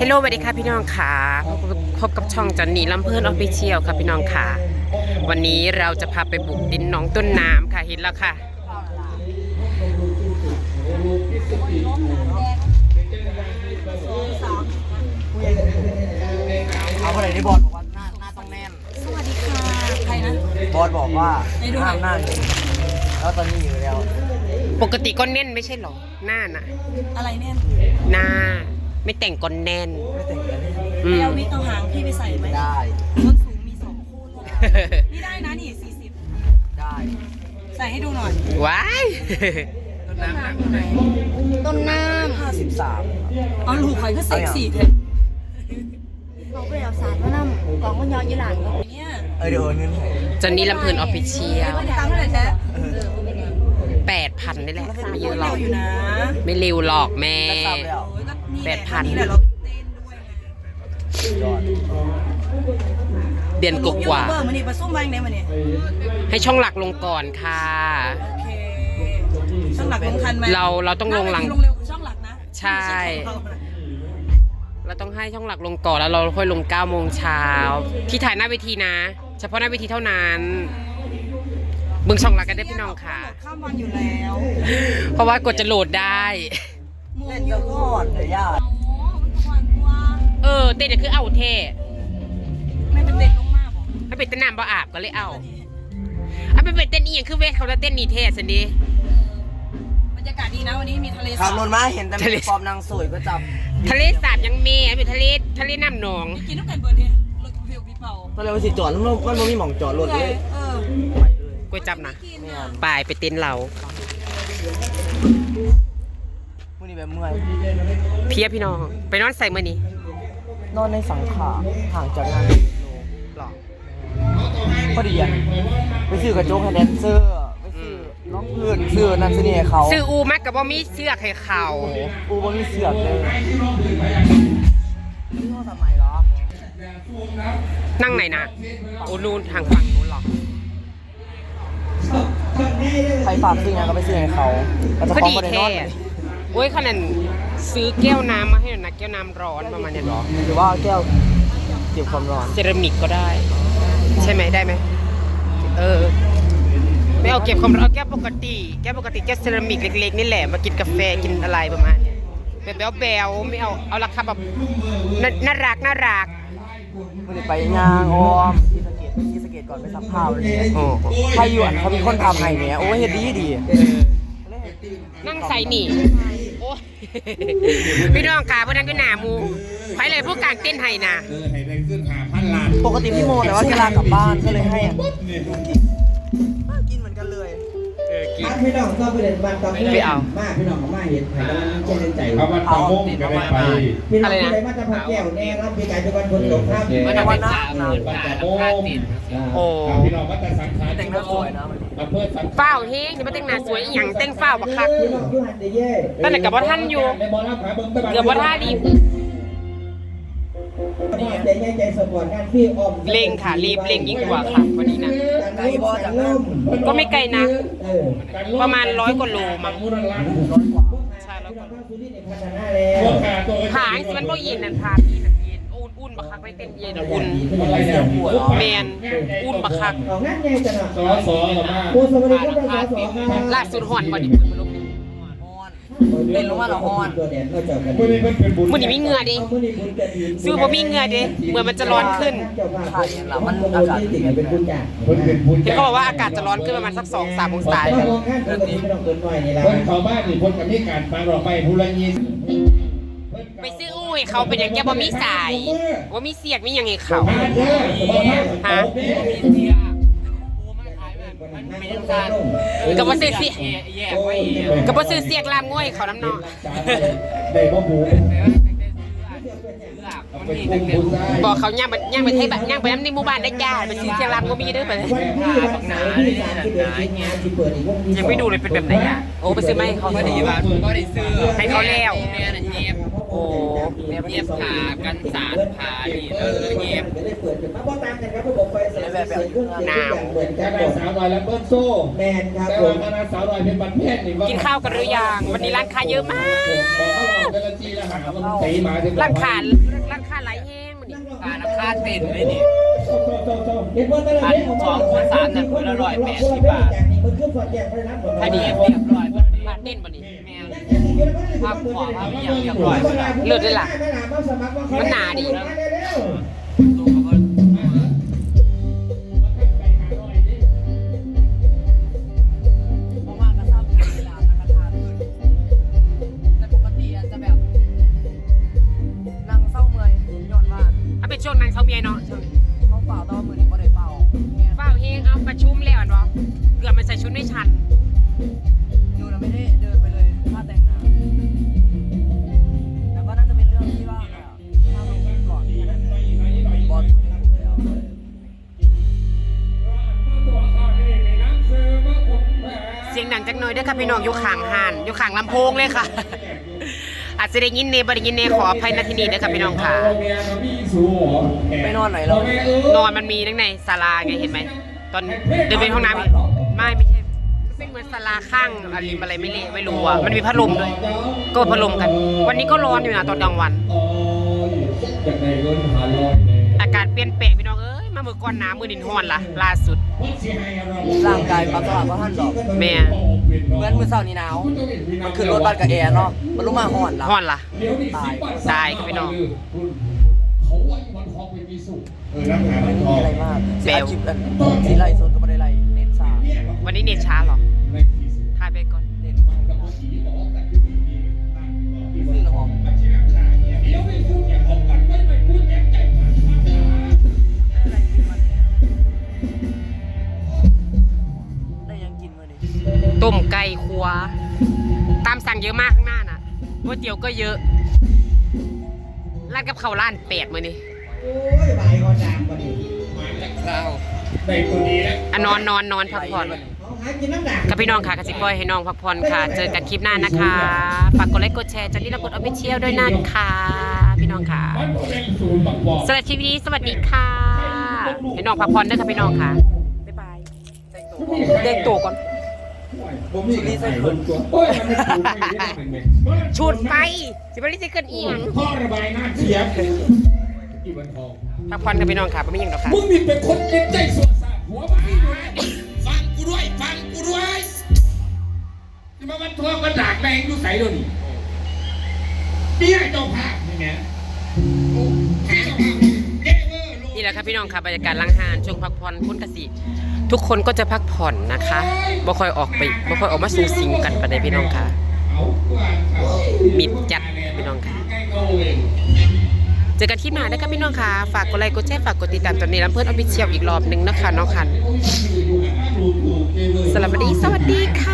ฮลโลสวัสดีค่ะพี่น้องค่ะพบกับพบกับช่องจอนนี่ลำเพื่อนออฟฟิเชียลค่ะพี่น้องค่ะ วันนี้เราจะพาไปบุกดินหนองต้นน้ำค่ะเห็นแล้วค่ะ เอาคนไหนที่บอสบอกว่าหน้าหน้าต้องแน่น สวัสดีค่ะ ใครนะ บอสบอกว่าไหนดูหน่ห้าอย มหน้าอย่างนี้แล้วตอนนี้อยู่แล้วปกติก็แน่นไม่ใช่หรอหน้าน่ะ อะไรเนี่ยหน้า ไม่แต่งก็แน่น ไม่แต่งกันอืม เอาวิกเอาหางพี่ไปใส่ไหมได้ ส้นสูงมีสองคู่เลยนี่ได้นะนี่สี่สิบได้ใส่ให้ดูหน่อยว้าย ต้นน้ำหนักต้นน้ห้าสิบสามำเอาลูกใครก็เซ็กซี่เถอะเขาไปเอาสารมานำกองมันยอยืนหลังเขาเนี่ยเออเดี๋ยวโอนเงินให้จอนนี่ลำเพื่อนออฟฟิเชียลไม่ได้ตังค์เท่าไหร่แท้เออแปดพันนี่แหละ ไม่เยอะหรเร็อกวอยู่นะ ไม่เร็วหรอกแม่ จะทราบแล้วโอ้ยก็นี่ แหละแปดพันนี่แหละเราเต้นด้วยไงยอดเดือนกว่าเบอร์มันนี่มาซุ่มมาอย่างไหนมันนี่ๆให้ช่องหลักลงก่อนค่ะ โอเคช่องหลักลงทันไหมเราเราต้องลงหลังลงเร็วช่องหลักนะใช่ไม่ของเรานะเราต้องให้ช่องหลักลงก่อนแล้วเราค่อยลง9โมงเช้าที่ถ่ายหน้าเวทีนะ เฉพาะหน้าเวทีเท่านั้นบึงช่องหลักกันได้พี่น้องค่ะโหลดข้ามวันอยู่แล้ว เพราะว่ากดจะโหลดได้มง เล่นอก็ยู่กอดเลยญาติเออเต้นเนี่ยคือเอาเท่ไม่เป็นเด็กลงมากบอกให้เป็นเต้นน้ำบ่อาบก็เลยเอาเอาไปเป็นเต้นอีหยังคือเวทเขาจะเต้นนี่เท่สันดีบรรยากาศดีนะวันนี้มีทะเลขัสาบบรถมาเห็นแต่ทะเลมีปอมนางสวยก็จับทะเลสาบยังเมย์เป็นทะเลทะเลน้ำหนองกินน้ำกันเบิร์ดเนี่ยรถเพียวพี่เป่าตอนแรกว่าสิจอดแล้วมันมันไม่มีหม่องจอดรถเอเลยอไปเลยกวยจับนะกินไม่อะเอาไปไปเต้นเรามื่อ นี้แบบเมื่อยเพียพี่น้อง ไปนอนใส่มื่อนี้ นอนในสังขาห่างจากงานโลหรอพอดีอะไปซื้อกระจกให้แดนเซอร์ไปซื้อรองพื้นซื้อนั่นซื้อนี่ให้เขาซื้ออูมักกับบ่มีเสื้อให้เขากูบ่มีเสือกเลยนี่เขาทำไมเหรอนั่งไหนนะโอ้นู่นทางฝั่งนู้นหรอใครฝากซื้อไงก็ไปซื้อให้เขาแต่ก็จะฟ้องดีประเด็นนแท้อนเลย โอ้ยขนาดซื้อแก้วน้ำมาให้หน่อยนะแก้วน้ำร้อนประมาณเนี้ยหรอหรือว่าแก้วเก็บความร้อน เซรามิกก็ได้ ใช่ไหมได้ไหมเออไม่เอาเก็บความร้อนเอาแก้วปกติแก้วปกติแก้วเซรามิกเล็กๆนี่แหละมากินกาแฟกินอะไรประมาณเนี้ยแบบแบวๆไม่เอาเอาราคาแบบน่าน่ารักน่ารักไม่ได้ไปยางออมที่สะเก็ดที่สะเก็ดก่อนไปซักผ้าเลยโอ้ใครอยู่อันเขามีคนทำให้เนี่ยโอ้ยเฮ็ดดีดีนั่งใส่หนีโอ้ย พี่น้องค่ะพวกนั้นก็หนามูใครเลยพวกกลางเต้นไห้นะเออให้ได้ขึ้นหาพันล้านปกติพี่โมแต่ว่าแกลากลับบ้านก็เลยให้อะกินเหมือนกันเลยเออกิน พี่น้องก็ไปเล่นบ้านตอนไม่เอามาพี่น้องก็มาเห็นไผ่กำลังเจริญใจเอาวันตะมงก็ได้ไปพี่น้องอะไรนะที่ได้มาจากพักแก้วแน่รับมีการเป็นวันฝนตกครับไม่ได้วันหน้าหนาววันตะมงโอ้พี่น้องวัดตะสังขารแต่งหน้าสวยนะมันอำเภอสังเฝ้าวเฮงเดี๋ยวมาแต่งหน้าสวยอหย่างแต่งเฝ้าวบักคักพี่น้องที่หันเดเย่ตั้งแต่กับว่าท่านอยู่ในบอลรับขาเบิ้งตะบันเกื อบว่าท่าดีใจเย่ใจสปอร์ตงานพี่ออมเร่งค่ะรีบเร่งยิ่งกว่าค่ะวันนี้นะไก่บอจากล่มก็ไม่ไกลนะเออประมาณร้อยกว่าโลมั้งมูลล้านร้อยกว่าใช่แล้วพี่น้ก็องข้าวสุรินทร์พัฒนาแล้วพวกขาตัวผางสิมันบ่เย็นนั่นพาพี่นั่นเย็นอุ่นอุ่นบักคักไปเต้นเย็นอุ่นอะไรเนี่ยแมนอุ่นบักคักออกงานใหญ่จังอะสอสอกับมาโอ้สวัสดีครับท่านสสครับล่าสุดหอนบ่ดิเปิ เป็นลงมาเหรอฮอนตัวแดดก็เจอกันเมื่อนี้เพิ่นเป็นบุญมื้อนี้มีเหงื่อดิเอามื้อนี้บุญกระถิ่นซื้อบ่มีเหงื่อดิเหมือนมันจะร้อนขึ้นใช่แล้วมันอากาศที่เป็นบุญจ้าเพิ่นเป็นบุญเห็นเขาบอกว่าอากาศจะร้อนขึ้นประมาณสัก2 3องศาแต่มองงานเพิ่นก็ไม่ต้องเกินหน่อยนี่แหละเพิ่นเข้าบ้านนี่เพิ่นก็มีการฟังดอกไม้ผู้ละยินไปซื้ออู้ให้เขาเป็นอย่างแกบ่มีสายว่ามีเสียกมีหยังให้เขาพาเด้อบ่พาฮะ ก็บ่ซื้อเสียก็บ่ซื้อเสียกลามง่วยเขาน้ำเนาะได้บ่บูไปคุมบุญได้บอกเขาย่างไปย่างไปไทยบ้านย่างไปน้ำในหมู่บ้านได้จ้าไปซื้อเสียกลามก็มีเด้อไปเลยวันที่วันเสาร์ที่สามสิบเอ็ดสิงหาที่เปิดอีกวงที่ยังไม่ดูเลยเป็นแบบไหนอะโอ้ไปซื้อมาให้เขาดีบ้านให้เขาแล้วโอ้เงียบผ่ากันสารผ่าดีเออเงียบได้เปิดเป็นาบ่ตามกันครับระบบไฟเสียแบบเครื่องเสียงเหนานรหมได้ดสาวน้อยแล้วเบิ้ลโซ่แมนครับแต่ว่าคณะสาวน้อยเป็นบันเพศนี่ว่ากินข้าวกันหรือยังวันนี้ร้านค้าเยอะมากของเป็นละจีละหันตีมาถึงร้านค้าร้านค้าหลายแห้งมันนี่ค่าราคาเต็นเลยนี่อันสองคนสามนี่ยคนละร้อยแปดสิบบาทอันนี้เรียบร้อยหมดนี่ร้านเด่นนี่ ภาพขวาภาพเรียบเรียบร้อยหมดแล้วเลิศด้ล่ะมันหนาดีดูกับว่าเพระว่ากระซ้ำเวลาราคาขึ้นแต่ปกติอะจะแบบนั่งเศร้าเมื่อยย้อนว่าเอาเป็นช่วงนางเช้าเมียเนาะเขาเป่าต่ว่ามือนี้บ่ได้เป่าเนี่าเฮงเอาประชุมแล้วอันบ่เกือบมันใส่ชุดไม่ชัน ยงดังจักหน่อยเด้อค่ะพี่น้องอยู่ข้างห้านอยู่ข้างลำโพงเลยค่ะ อาจจะได้ยินเนบ่ได้ยินเนขออภัยณที่นี้เด้อค่ะพี่น้องค่ะไปนอนไหนเรานอนมันมีทั้งในศาลาไงเห็นไหม ตอนเดินไปห้องน้ำอีกไม่ไม่ใช่มันเป็นเหมือนศาลาข้างอะไรอะไรไม่เละไม่รู้อะมันมีพัดลมด้วย ก็พัดลมกัน วันนี้ก็ร้อนอยู่นะตอนกลางวันจากในรถหาลอยเลยอากาศเปลี่ยนแปลงพี่น้องเอ้ย มาเมื่อก่อนหน้ำมือดินห้อนล่ะ ล่าสุด ร่างกายปรับสภาพว่าท่านดอกแม่เหมือนมื้อเช้านี้หนาว มันขึ้นรถบัสกับแอร์เนาะ มันลงมาฮ้อนแล้วห้อนล่ะ ตายตายครับพี่น้องเขาว่าวันทองเป็นมีสุขเออนักหาไม่วันทมีองอะไรมากแบเสียวคลิปกันที่ไล่สดก็ไม่ได้ไล่เน้นสาวันนี้เน็ตช้าเหรอ ต้มไก่ครัว ตามสั่งเยอะมากข้างหน้าน่ะก๋วยเตี๋ยวก็เยอะร้านกับข้าวร้านแปดมื้อนี้ข้าวในตัวนี้นะอะนอนนอนนอนพักผ่อนค่ะพี่น้องค่ะกสิปล่อยให้น้องพักผ่อนค่ะ เจอกันคลิปหน้านะคะ ฝากกดไลค์กดแชร์จนนี่เรากดออฟฟิเชียลด้วยนะคะพี่น้องค่ะมันเป็นศูนย์บักบอกสำหรับคลิปนี้สวัสดีค่ะให้น้องพักผ่อนด้วยค่ะพี่น้องค่ะบ๊ายบายเด็กตัวก่อน ผมมีใส่คนตัวโอ้ยมันไม่ถูกไม่ได้เป็นไงชุดไปสิบริจิเกินอีหยังพ่อระบายน้ำเสียอีวันทองพักผ่อนค่ะพี่น้องค่ะไม่ยังหรอกค่ะมึงนี่เป็นคนจิตใจสวดสาหัวบ้าฟังกูด้วยฟังกูด้วยจะมาวันทองกระดากแรงดูใสด้วยนี่นี่ไอ้เจ้าภาพนี่ไงโอ้แค่เจ้าภาพเย้เวอร์โลนี่แหละค่ะพี่น้องค่ะบรรยากาศล้างหานช่วงพักผ่อนคุณกสิ ทุกคนก็จะพักผ่อนนะคะบ่ค่อยออกไปบ่ค่อยออกมาสูงสิงกันไปในพี่น้องค่ะมิดจัดพี่น้องค่ะเจอกันที่หน้านะคะพี่น้องค่ะ ฝากกดไลค์กดแชร์ฝากกดติดตามตอนนี้ลำเพื่อนออฟฟิเชียลอีกรอบหนึ่งนะคะน้องคันดูดูเกเวอร์สวัสดีสวัสดีค่ะ